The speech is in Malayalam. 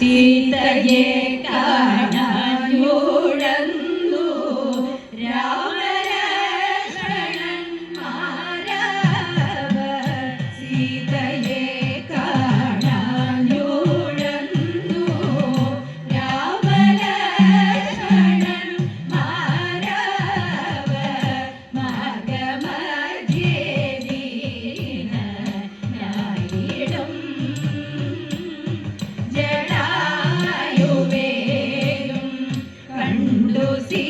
സീതയെ കാണാൻ യോഴന്നു രാ ದೋಸಿ